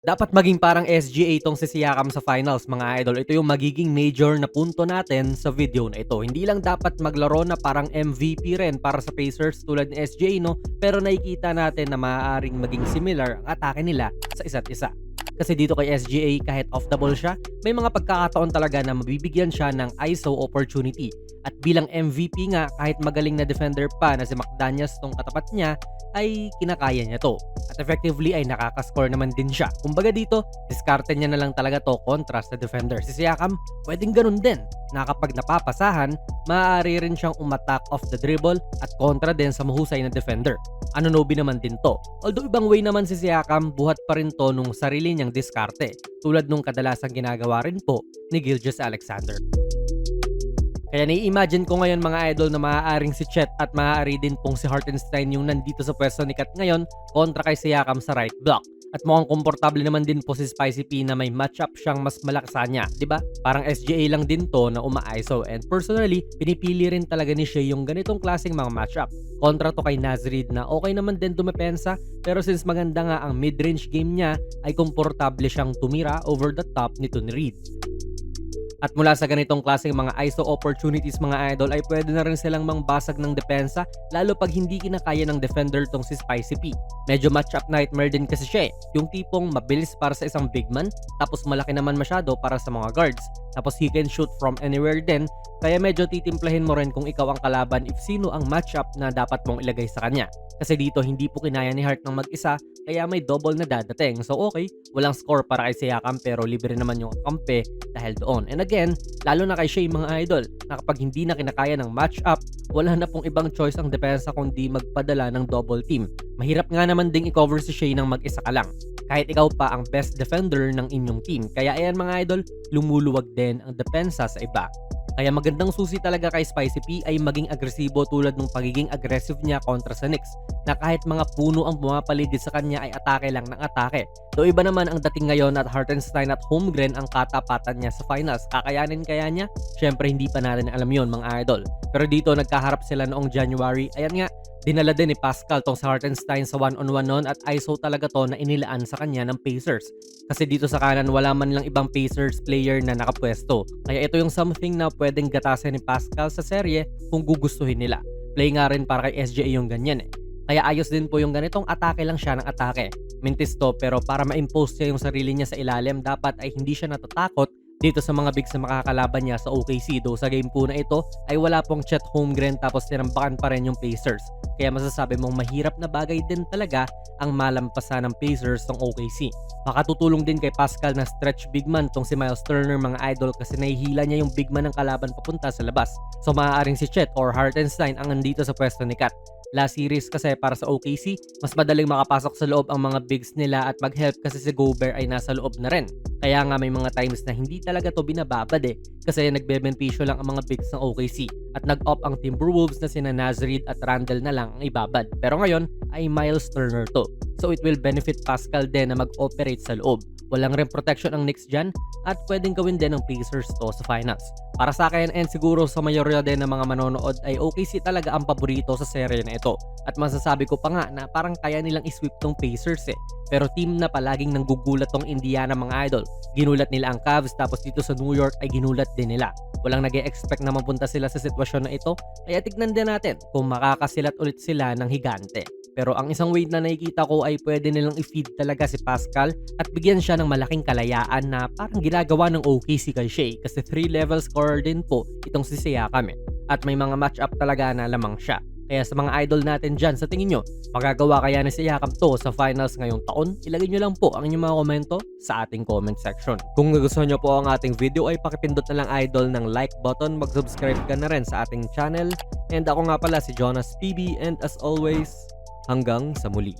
Dapat maging parang SGA itong si Siakam sa finals mga idol. Ito yung magiging major na punto natin sa video na ito. Hindi lang dapat maglaro na parang MVP rin para sa Pacers tulad ni SGA no, pero nakikita natin na maaaring maging similar ang atake nila sa isa't isa. Kasi dito kay SGA kahit off the ball siya, may mga pagkakataon talaga na mabibigyan siya ng ISO opportunity. At bilang MVP nga, kahit magaling na defender pa na si McDaniels tong katapat niya, ay kinakaya niya to. At effectively ay nakakascore naman din siya. Kumbaga dito, diskarte niya na lang talaga to kontra sa defender. Si Siakam, pwedeng ganun din na kapag napapasahan, maaari rin siyang umattack off the dribble at kontra din sa mahusay na defender. Anunobi naman din to. Although ibang way naman si Siakam, buhat pa rin to nung sarili niyang diskarte. Tulad nung kadalasang ginagawa rin po ni Gilgis Alexander. Kaya nai-imagine ko ngayon mga idol na maaaring si Chet at maaari din pong si Hartenstein yung nandito sa pwesto ni Kat ngayon kontra kay Siakam sa right block. At mukhang komportable naman din po si Spicy P na may matchup siyang mas malakas sa niya, 'di ba? Parang SGA lang din to na uma-ISO and personally, pinipili rin talaga ni Shea yung ganitong klaseng mga matchup. Kontra to kay Nazrid na okay naman din dumepensa pero since maganda nga ang mid-range game niya ay komportable siyang tumira over the top nito ni Reed. At mula sa ganitong klaseng mga ISO opportunities mga idol ay pwede na rin silang mangbasag ng depensa lalo pag hindi kinakaya ng defender tong si Spicy P. Medyo matchup nightmare din kasi siya eh. Yung tipong mabilis para sa isang big man tapos malaki naman masyado para sa mga guards. Tapos he can shoot from anywhere din kaya medyo titimplahin mo rin kung ikaw ang kalaban if sino ang matchup na dapat mong ilagay sa kanya. Kasi dito hindi po kinaya ni Hart ng mag-isa kaya may double na dadating. So okay, walang score para kay Siakam pero libre naman yung kampe dahil doon. And again, lalo na kay Shea mga idol, na kapag hindi na kinakaya ng matchup, wala na pong ibang choice ang depensa kundi magpadala ng double team. Mahirap nga naman ding i-cover si Shea ng mag-isa ka lang kahit ikaw pa ang best defender ng inyong team. Kaya ayan mga idol, lumuluwag din ang depensa sa iba. Kaya magandang susi talaga kay Spicy P ay maging agresibo tulad ng pagiging aggressive niya kontra sa Knicks na kahit mga puno ang pumapaligid sa kanya ay atake lang ng atake. Do iba naman ang dating ngayon at Hartenstein at Holmgren ang katapatan niya sa finals. Kakayanin kaya niya? Syempre hindi pa natin alam yon mga idol. Pero dito nagkaharap sila noong January. Ayan nga, Dinala din ni Pascal tong sa Hartenstein sa one-on-one noon at ISO talaga to na inilaan sa kanya ng Pacers. Kasi dito sa kanan wala man lang ibang Pacers player na nakapwesto. Kaya ito yung something na pwedeng gatasin ni Pascal sa serye kung gugustuhin nila. Play nga rin para kay SGA yung ganyan eh. Kaya ayos din po yung ganitong atake lang siya ng atake. Mintis to pero para ma-impose niya yung sarili niya sa ilalim dapat ay hindi siya natatakot dito sa mga bigs na makakalaban niya sa OKC. Do sa game po na ito ay wala pong Chet Holmgren tapos tinambakan pa rin yung Pacers. Kaya masasabi mong mahirap na bagay din talaga ang malampasan ng Pacers ng OKC. Makatutulong din kay Pascal na stretch big man tong si Miles Turner mga idol kasi nahihila niya yung big man ng kalaban papunta sa labas. So maaaring si Chet or Hartenstein ang nandito sa pwesto ni Kat last series kasi para sa OKC, mas madaling makapasok sa loob ang mga bigs nila at mag-help kasi si Gobert ay nasa loob na rin. Kaya nga may mga times na hindi talaga to binababad eh kasi nagbebenepisyo lang ang mga bigs ng OKC at nag-up ang Timberwolves na sina Nazrid at Randall na lang ang ibabad. Pero ngayon ay Miles Turner to. So it will benefit Pascal din na mag-operate sa loob. Walang rim protection ang Knicks dyan at pwedeng gawin din ng Pacers to sa finals. Para sa akin and siguro sa mayorya din ng mga manonood ay OKC talaga ang paborito sa serye na ito. At masasabi ko pa nga na parang kaya nilang isweep tong Pacers eh. Pero team na palaging nanggugulat tong Indiana mga idol. Ginulat nila ang Cavs tapos dito sa New York ay ginulat din nila. Walang nag expect na mapunta sila sa sitwasyon na ito. Kaya tignan din natin kung makakasilat ulit sila ng higante. Pero ang isang way na nakikita ko ay pwede nilang i-feed talaga si Pascal at bigyan siya ng malaking kalayaan na parang ginagawa ng OKC kay Shea kasi 3 level scorer din po itong si Siakam eh. At may mga match-up talaga na lamang siya. Kaya sa mga idol natin dyan, sa tingin nyo, magagawa kaya ni Siakam to sa finals ngayong taon? Ilagay nyo lang po ang inyong mga komento sa ating comment section. Kung nagustuhan nyo po ang ating video ay pakipindot na lang idol ng like button, mag-subscribe ka na rin sa ating channel. And ako nga pala si Jonas PB and as always, hanggang sa muli.